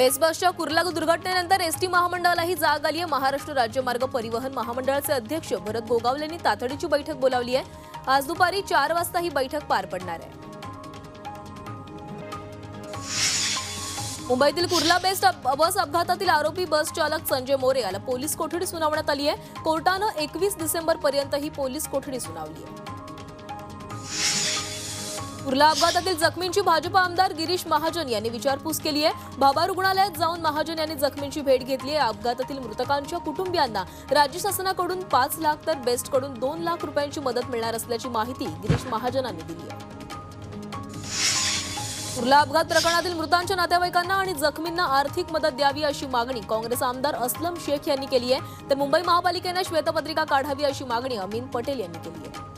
Base बसच्या कुर्ला दुर्घटनेनंतर ST महामंडळालाही जाग आली आहे. महाराष्ट्र राज्य मार्ग परिवहन महामंडळाचे अध्यक्ष भरत गोगावले यांनी तातडीची बैठक बोलावली आहे. आज दुपारी चार वाजता ही बैठक पार पडणार आहे. मुंबईतील कुर्ला बेस्ट बस अपघातातील आरोपी बस चालक संजय मोरे याला पोलीस कोठडी सुनावण्यात आली आहे. कोर्टानं एकवीस डिसेंबर पर्यंत ही पोलीस कोठडी सुनावली आहे. कुर्ला अपघातातील जखमींची भाजप आमदार गिरीश महाजन यांनी विचारपूस केली आहे. भाभा रुग्णालयात जाऊन महाजन यांनी जखमींची भेट घेतली आहे. अपघातातील मृतकांच्या कुटुंबियांना राज्य शासनाकडून पाच लाख तर बेस्टकडून दोन लाख रुपयांची मदत मिळणार असल्याची माहिती गिरीश महाजनांनी दिली आहे. कुर्ला अपघात प्रकरणातील मृतांच्या नातेवाईकांना आणि जखमींना आर्थिक मदत द्यावी अशी मागणी काँग्रेस आमदार असलम शेख यांनी केली आहे. तर मुंबई महापालिकेनं श्वेतपत्रिका काढावी अशी मागणी अमीन पटेल यांनी केली आहे.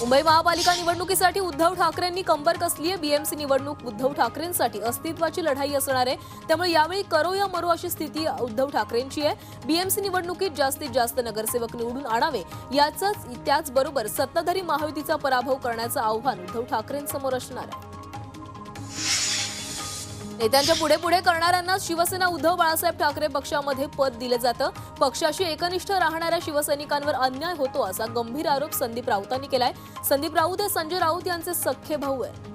मुंबई महापालिका निवडणुकीसाठी उद्धव ठाकरेंनी कंबर कसली आहे? बीएमसी निवडणूक उद्धव ठाकरेंसाठी अस्तित्वाची लढाई असणार आहे. त्यामुळे यावेळी करो या मरो अशी स्थिती उद्धव ठाकरेंची आहे. बीएमसी निवडणुकीत जास्तीत जास्त नगरसेवक निवडून आणावे. याच त्याचबरोबर सत्ताधारी महायुतीचा पराभव करण्याचं आव्हान उद्धव ठाकरेंसमोर असणार आहे. नेत्यांच्या पुढे पुढे करणाऱ्यांना शिवसेना उद्धव बाळासाहेब ठाकरे पक्षामध्ये पद दिलं जातं. पक्षाशी एकनिष्ठ राहणाऱ्या शिवसैनिकांवर अन्याय होतो असा गंभीर आरोप संदीप राऊतांनी केलाय. संदीप राऊत हे संजय राऊत यांचे सख्खे भाऊ आहे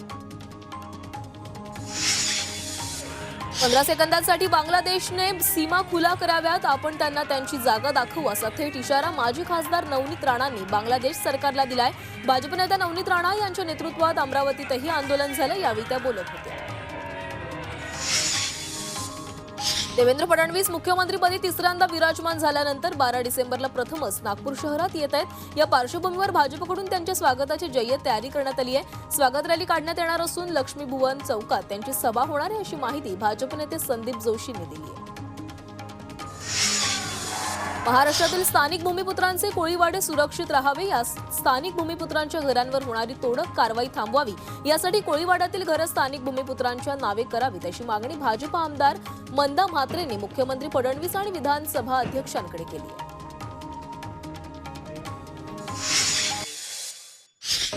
पंधरा सेकंदांसाठी बांगलादेशने सीमा खुला कराव्यात. आपण त्यांना त्यांची जागा दाखवू असा थेट इशारा माजी खासदार नवनीत राणांनी बांगलादेश सरकारला दिलाय. भाजप नेत्या नवनीत राणा यांच्या नेतृत्वात अमरावतीतही आंदोलन झालं यावेळी त्या बोलत होत्या. देवेंद्र फडणवीस मुख्यमंत्रीपदी तिसऱ्यांदा विराजमान झाल्यानंतर बारा डिसेंबरला प्रथमच नागपूर शहरात येत आहेत. या पार्श्वभूमीवर भाजपकडून त्यांच्या स्वागताची जय्यत तयारी करण्यात आली आहे. स्वागत रॅली काढण्यात येणार असून लक्ष्मी भुवन चौकात त्यांची सभा होणार आहे अशी माहिती भाजप नेते संदीप जोशींनी दिली आहे. महाराष्ट्रातील स्थानिक भूमिपुत्रांचे कोळीवाडे सुरक्षित राहावे या स्थानिक भूमिपुत्रांच्या घरांवर होणारी तोडक कारवाई थांबवावी यासाठी कोळीवाड्यातील घरं स्थानिक भूमिपुत्रांच्या नावे करावीत अशी मागणी भाजपा आमदार मंदा म्हात्रेने मुख्यमंत्री फडणवीस आणि विधानसभा अध्यक्षांकडे केली आहे.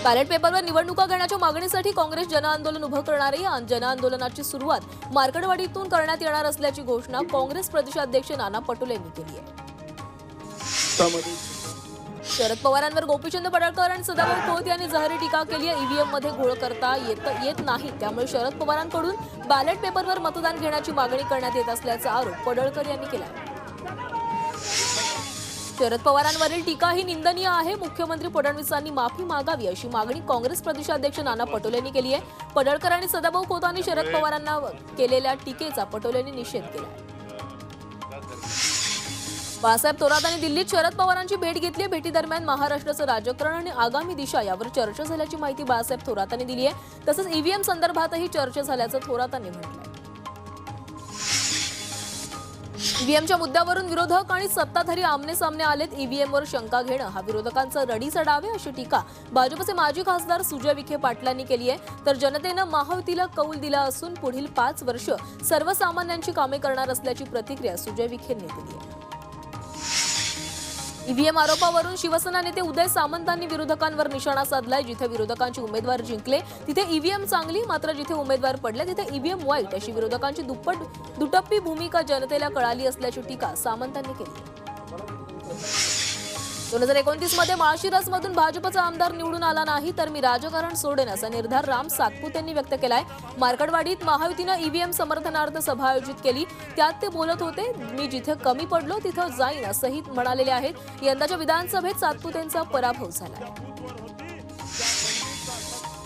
बॅलेट पेपरवर निवडणुका घेण्याच्या मागणीसाठी काँग्रेस जनआंदोलन उभं करणार आहे या जनआंदोलनाची सुरुवात मार्कडवाडीतून करण्यात येणार असल्याची घोषणा काँग्रेस प्रदेशाध्यक्ष नाना पटोले यांनी केली आहे. त्यामध्ये शरद पवारांवर गोपीचंद पडळकर आणि सदाभाऊ खोत यांनी जहरी टीका केली आहे. ईव्हीएममध्ये घोळ करता येत येत नाही. त्यामुळे शरद पवारांकडून बॅलेट पेपरवर मतदान घेण्याची मागणी करण्यात येत असल्याचा आरोप पडळकर यांनी केला शरद पवारांवरील टीका ही निंदनीय आहे. मुख्यमंत्री फडणवीसांनी माफी मागावी अशी मागणी काँग्रेस प्रदेशाध्यक्ष नाना पटोले यांनी केली आहे. पडळकर आणि सदाभाऊ खोतांनी शरद पवारांना केलेल्या टीकेचा पटोले यांनी निषेध केला बाळासाहेब थोरात थोरातांनी दिल्लीत शरद पवारांची भेट घेतली आहे. भेटीदरम्यान महाराष्ट्राचं राजकारण आणि आगामी दिशा यावर चर्चा झाल्याची माहिती बाळासाहेब थोरातांनी दिली आहे. तसंच ईव्हीएम संदर्भातही चर्चा झाल्याचं थोरातांनी म्हटलं ईव्हीएमच्या मुद्द्यावरून विरोधक आणि सत्ताधारी आमने सामने आलेत. ईव्हीएमवर शंका घेणं हा विरोधकांचा रडीचा डाव आहे अशी टीका भाजपचे माजी खासदार सुजय विखे पाटलांनी केली आहे. तर जनतेनं महायुतीला कौल दिला असून पुढील पाच वर्ष सर्वसामान्यांची कामे करणार असल्याची प्रतिक्रिया सुजय विखेंनी दिली आहे. ईव्हीएम आरोपावरून शिवसेना नेते उदय सामंतांनी विरोधकांवर निशाणा साधलाय जिथे विरोधकांचे उमेदवार जिंकले तिथे ईव्हीएम चांगली मात्र जिथे उमेदवार पडले तिथे ईव्हीएम वाईट अशी विरोधकांची दुप्पट दुटप्पी भूमिका जनतेला कळाली असल्याची टीका सामंतांनी केली. दोन हजार एकोणतीसमध्ये माळशिरसमधून भाजपचा आमदार निवडून आला नाही तर मी राजकारण सोडेन असा निर्धार राम सातपूत यांनी व्यक्त केलाय. मार्कडवाडीत महायुतीनं ईव्हीएम समर्थनार्थ सभा आयोजित केली. त्यात ते बोलत होते मी जिथे कमी पडलो तिथं जाईन असंही म्हणालेले आहेत. यंदाच्या विधानसभेत सातपुत यांचा पराभव झाला.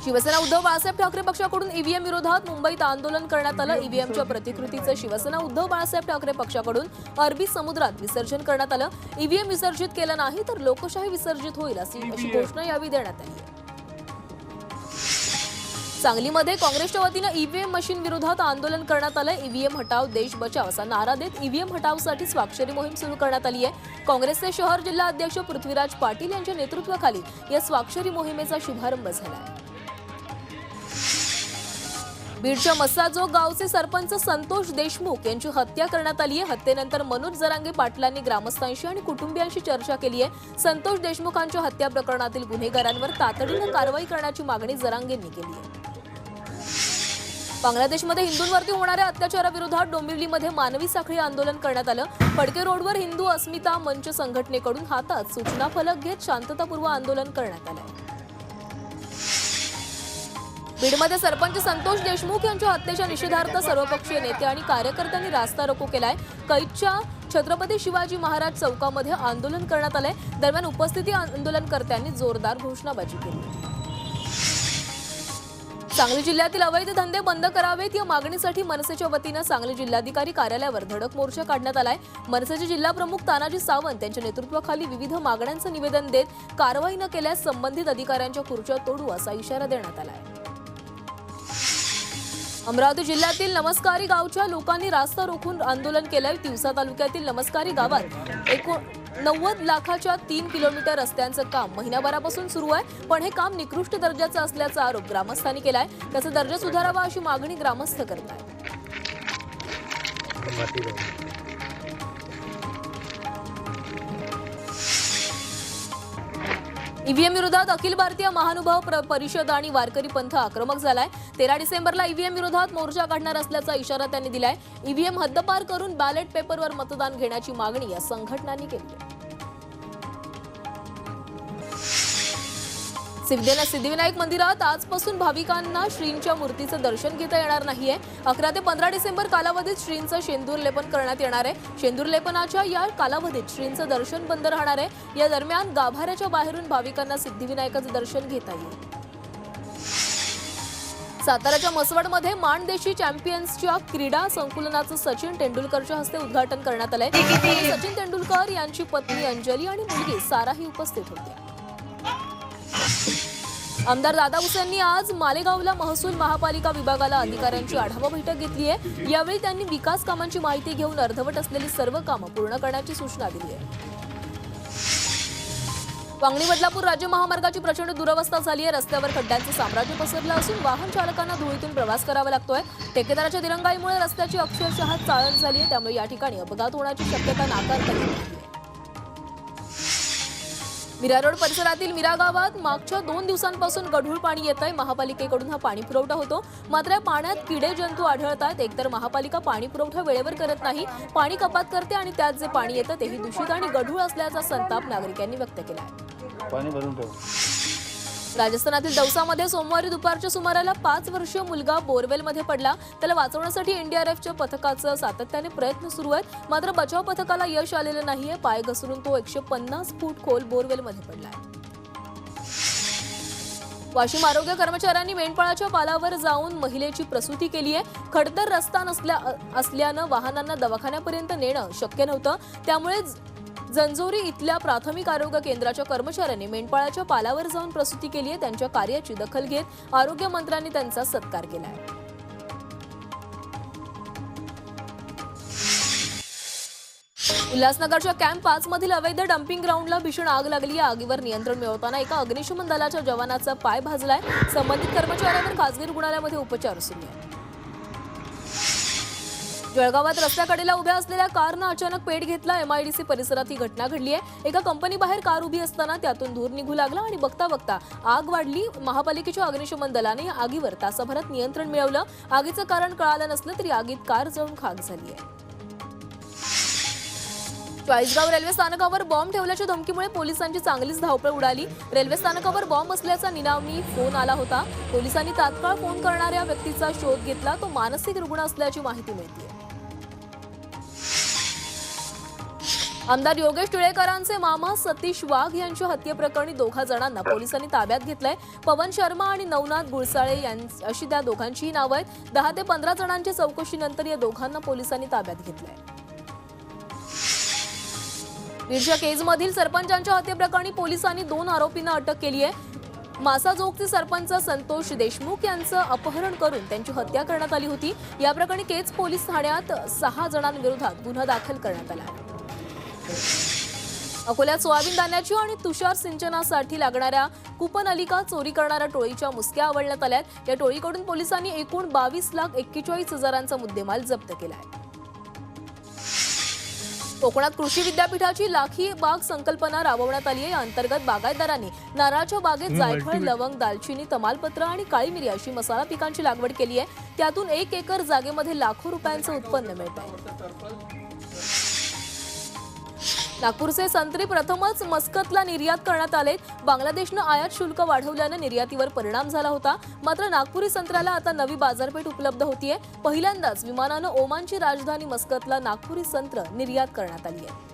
शिवसेना उद्धव बाळासाहेब ठाकरे पक्षाकडून ईव्हीएम विरोधात मुंबईत आंदोलन करण्यात आलं. ईव्हीएमच्या प्रतिकृतीचं शिवसेना उद्धव बाळासाहेब ठाकरे पक्षाकडून अरबी समुद्रात विसर्जन करण्यात आलं. ईव्हीएम विसर्जित केलं नाही तर लोकशाही विसर्जित होईल अशी अशी घोषणा यावेळी देण्यात आली. सांगलीमध्ये काँग्रेसच्या वतीनं ईव्हीएम मशीन विरोधात आंदोलन करण्यात आलं. ईव्हीएम हटाव देश बचाव असा नारा देत ईव्हीएम हटावसाठी स्वाक्षरी मोहीम सुरू करण्यात आली आहे. काँग्रेसचे शहर जिल्हा अध्यक्ष पृथ्वीराज पाटील यांच्या नेतृत्वाखाली या स्वाक्षरी मोहिमेचा शुभारंभ झाला आहे बीडच्या मसाजो गावचे सरपंच संतोष देशमुख यांची हत्या करण्यात आली आहे. हत्येनंतर मनोज जरांगे पाटलांनी ग्रामस्थांशी आणि कुटुंबियांशी चर्चा केली आहे. संतोष देशमुखांच्या हत्या प्रकरणातील गुन्हेगारांवर तातडीनं कारवाई करण्याची मागणी जरांगेंनी केली आहे. बांगलादेशमध्ये हिंदूंवरती होणाऱ्या अत्याचाराविरोधात डोंबिवलीमध्ये मानवी साखळी आंदोलन करण्यात आलं. फडके रोडवर हिंदू अस्मिता मंच संघटनेकडून हातात सूचना फलक घेत शांततापूर्व आंदोलन करण्यात आलं बीडमध्ये सरपंच संतोष देशमुख यांच्या हत्येच्या निषेधार्थ सर्वपक्षीय नेते आणि कार्यकर्त्यांनी रास्ता रोको केलाय. कैदच्या छत्रपती शिवाजी महाराज चौकामध्ये आंदोलन करण्यात आलंय. दरम्यान उपस्थिती आंदोलनकर्त्यांनी जोरदार घोषणाबाजी केली. सांगली जिल्ह्यातील अवैध धंदे बंद करावेत या मागणीसाठी मनसेच्या वतीनं सांगली जिल्हाधिकारी कार्यालयावर धडक मोर्चा काढण्यात आलाय. मनसेचे जिल्हा प्रमुख तानाजी सावंत यांच्या नेतृत्वाखाली विविध मागण्यांचं निवेदन देत कारवाई न केल्यास संबंधित अधिकाऱ्यांच्या खुर्च्या तोडू असा इशारा देण्यात आलाय. अमरावती जिल्ह्यातील नमस्कारी गावच्या लोकांनी रास्ता रोखून आंदोलन केलंय. तिवसा तालुक्यातील नमस्कारी गावात एकूण नव्वद लाखाच्या तीन किलोमीटर रस्त्यांचं काम महिन्याभरापासून सुरू आहे. पण हे काम निकृष्ट दर्जाचं असल्याचा आरोप ग्रामस्थांनी केलाय. त्याचा दर्जा सुधारावा अशी मागणी ग्रामस्थ करत आहेत ईव्हीएम विरोधात अखिल भारतीय महानुभाव प्र- परिषद आणि वारकरी पंथ आक्रमक झालाय. तेरा डिसेंबरला ईव्हीएम विरोधात मोर्चा काढणार असल्याचा इशारा त्यांनी दिलाय. ईव्हीएम हद्दपार करून बॅलेट पेपरवर मतदान घेण्याची मागणी या संघटनांनी केली आहे. सिद्धेला सिद्धिविनायक मंदिरात आजपासून भाविकांना श्रींच्या मूर्तीचं दर्शन घेता येणार नाहीये. अकरा ते पंधरा डिसेंबर कालावधीत श्रींचं शेंदूर लेपन करण्यात येणार आहे. शेंदूर लेपनाच्या या कालावधीत श्रींचं दर्शन बंद राहणार आहे. या दरम्यान गाभाऱ्याच्या बाहेरून भाविकांना सिद्धिविनायकाचं दर्शन घेता येईल. साताराच्या मसवडमध्ये माणदेशी चॅम्पियन्सच्या क्रीडा संकुलनाचं सचिन तेंडुलकरच्या हस्ते उद्घाटन करण्यात आलंय. सचिन तेंडुलकर यांची पत्नी अंजली आणि मुलगी साराही उपस्थित होत्या आमदार दादा भुसेंनी आज मालेगावला महसूल महापालिका विभागाला अधिकाऱ्यांची आढावा बैठक घेतली आहे. यावेळी त्यांनी विकास कामांची माहिती घेऊन अर्धवट असलेली सर्व कामं पूर्ण करण्याची सूचना दिली आहे. वांगणी बदलापूर राज्य महामार्गाची प्रचंड दुरवस्था झाली आहे. रस्त्यावर खड्ड्यांचं साम्राज्य पसरलं असून वाहन चालकांना धुळीतून प्रवास करावा लागतोय. ठेकेदाराच्या दिरंगाईमुळे रस्त्याची अक्षरशः चाळण झाली आहे. त्यामुळे या ठिकाणी अपघात होण्याची शक्यता नाकारता येत नाहीये. मीरा रोड परिसरातील मीरा गावात मागच्या दोन दिवसांपासून गढूळ पाणी येत आहे महापालिकेकडून हा पाणी पुरवठा होतो. मात्र या पाण्यात किडे जंतू आढळत आहेत. एकतर महापालिका पाणी पुरवठा वेळेवर करत नाही पाणी कपात करते आणि त्यात जे पाणी येतं तेही दूषित आणि गढूळ असल्याचा संताप नागरिकांनी व्यक्त केला आहे पाणी भरून ठेव. राजस्थानातील दौसामध्ये सोमवारी दुपारच्या सुमाराला पाच वर्षीय मुलगा बोरवेलमध्ये पडला. त्याला वाचवण्यासाठी एनडीआरएफच्या पथकाचं सातत्याने प्रयत्न सुरू आहेत. मात्र बचाव पथकाला यश आलेलं नाहीये. पाय घसरून तो एकशे पन्नास फूट खोल बोरवेलमध्ये आहे. वाशिम आरोग्य कर्मचाऱ्यांनी मेंढपाळाच्या पालावर जाऊन महिलेची प्रसूती केली आहे खडतर रस्ता नसल्या असल्यानं वाहनांना दवाखान्यापर्यंत नेणं शक्य नव्हतं. त्यामुळे जंजोरी इथल्या प्राथमिक आरोग्य केंद्राच्या कर्मचाऱ्यांनी मेंढपाळाच्या पालावर जाऊन प्रसूती केली आहे. त्यांच्या कार्याची दखल घेत आरोग्य मंत्र्यांनी त्यांचा सत्कार केला आहे. उल्हासनगरच्या कॅम्प पाच मधील अवैध डम्पिंग ग्राउंडला भीषण आग लागली या आगीवर नियंत्रण मिळवताना एका अग्निशमन दलाच्या जवानाचा पाय भाजलाय. संबंधित कर्मचाऱ्यांवर खासगी रुग्णालयामध्ये उपचार सुरू आहेत. जळगावात रस्त्याकडेला उभ्या असलेल्या कारनं अचानक पेट घेतला. एमआयडीसी परिसरात ही घटना घडली आहे एका कंपनी बाहेर कार उभी असताना त्यातून धूर निघू लागला आणि बघता बघता आग वाढली. महापालिकेच्या अग्निशमन दलाने या आगीवर तासाभरात नियंत्रण मिळवलं. आगीचं कारण कळालं नसलं तरी आगीत कार जळून खाक झाली आहे चाळीसगाव रेल्वे स्थानकावर बॉम्ब ठेवल्याच्या धमकीमुळे पोलिसांची चांगलीच धावपळ उडाली. रेल्वे स्थानकावर बॉम्ब असल्याचा निनावी फोन आला होता. पोलिसांनी तात्काळ फोन करणाऱ्या व्यक्तीचा शोध घेतला. तो मानसिक रुग्ण असल्याची माहिती मिळते आमदार योगेश टिळेकरांचे मामा सतीश वाघ यांच्या हत्येप्रकरणी दोघा जणांना पोलिसांनी ताब्यात घेतलंय. पवन शर्मा आणि नवनाथ गुळसाळे अशी त्या दोघांचीही नावं आहेत. दहा ते पंधरा जणांच्या चौकशीनंतर या दोघांना पोलिसांनी ताब्यात घेतलंय. बीडच्या केजमधील सरपंचांच्या हत्येप्रकरणी पोलिसांनी दोन आरोपींना अटक केली आहे मासाजोगचे सरपंच संतोष देशमुख यांचं अपहरण करून त्यांची हत्या करण्यात आली होती. या प्रकरणी केज पोलीस ठाण्यात सहा जणांविरोधात गुन्हा दाखल करण्यात आला आहे. अकोल्यात सोयाबीन धान्याची आणि तुषार सिंचनासाठी लागणाऱ्या कुपनलिका चोरी करणाऱ्या टोळीच्या मुसक्या आवळण्यात आल्यात. या टोळीकडून पोलिसांनी एकूण बावीस लाख एक्केचाळीस हजारांचा मुद्देमाल जप्त केला आहे कोकणात कृषी विद्यापीठाची लाखी बाग संकल्पना राबवण्यात आली आहे या अंतर्गत बागायतदारांनी नारळाच्या बागेत जायफळ लवंग दालचिनी तमालपत्र आणि काळी मिरी अशी मसाला पिकांची लागवड केली आहे त्यातून एक एकर जागेमध्ये लाखो रुपयांचं उत्पन्न मिळत आहे नागपूरचे संत्री प्रथमच मस्कतला निर्यात करण्यात आले. बांगलादेशनं आयात शुल्क वाढवल्यानं निर्यातीवर परिणाम झाला होता. मात्र नागपुरी संत्र्याला आता नवी बाजारपेठ उपलब्ध होतीये. पहिल्यांदाच विमानानं ओमानची राजधानी मस्कतला नागपुरी संत्र निर्यात करण्यात आली आहे